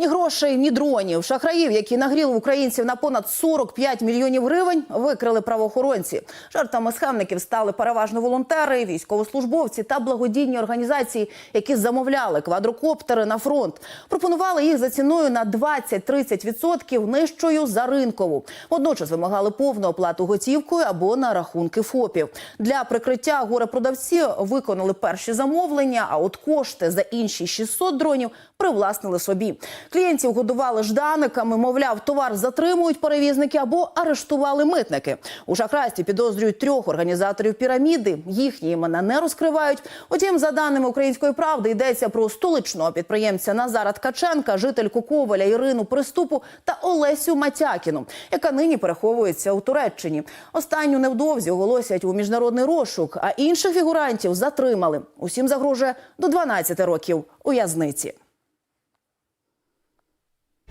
Ні грошей, ні дронів. Шахраїв, які нагріли українців на понад 45 мільйонів гривень, викрили правоохоронці. Жертвами схемників стали переважно волонтери, військовослужбовці та благодійні організації, які замовляли квадрокоптери на фронт. Пропонували їх за ціною на 20-30% нижчою за ринкову. Водночас вимагали повну оплату готівкою або на рахунки ФОПів. Для прикриття горе-продавці виконали перші замовлення, а от кошти за інші 600 дронів привласнили собі. Клієнтів годували жданиками, мовляв, товар затримують перевізники або арештували митники. У шахрайстві підозрюють трьох організаторів піраміди. Їхні імена не розкривають. Утім, за даними української правди, йдеться про столичного підприємця Назара Ткаченка, жительку Коваля Ірину Приступу та Олесю Матякіну, яка нині переховується у Туреччині. Останню невдовзі оголосять у міжнародний розшук, а інших фігурантів затримали. Усім загрожує до 12 років у в'язниці.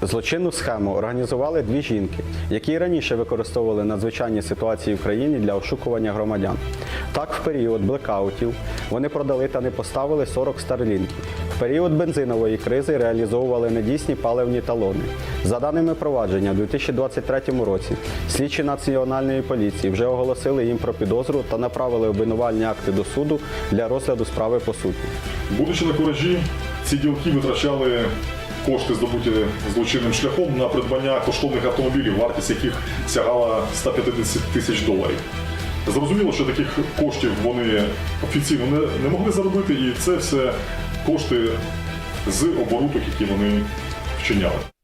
Злочинну схему організували дві жінки, які раніше використовували надзвичайні ситуації в країні для ошукування громадян. Так, в період блекаутів вони продали та не поставили 40 старлінків. В період бензинової кризи реалізовували недійсні паливні талони. За даними провадження, у 2023 році слідчі національної поліції вже оголосили їм про підозру та направили обвинувальні акти до суду для розгляду справи по суті. Будучи на куражі, ці ділки витрачали кошти, здобуті злочинним шляхом на придбання коштовних автомобілів, вартість яких сягала 150 тисяч доларів. Зрозуміло, що таких коштів вони офіційно не, не могли заробити, і це все кошти з обороток, які вони вчиняли.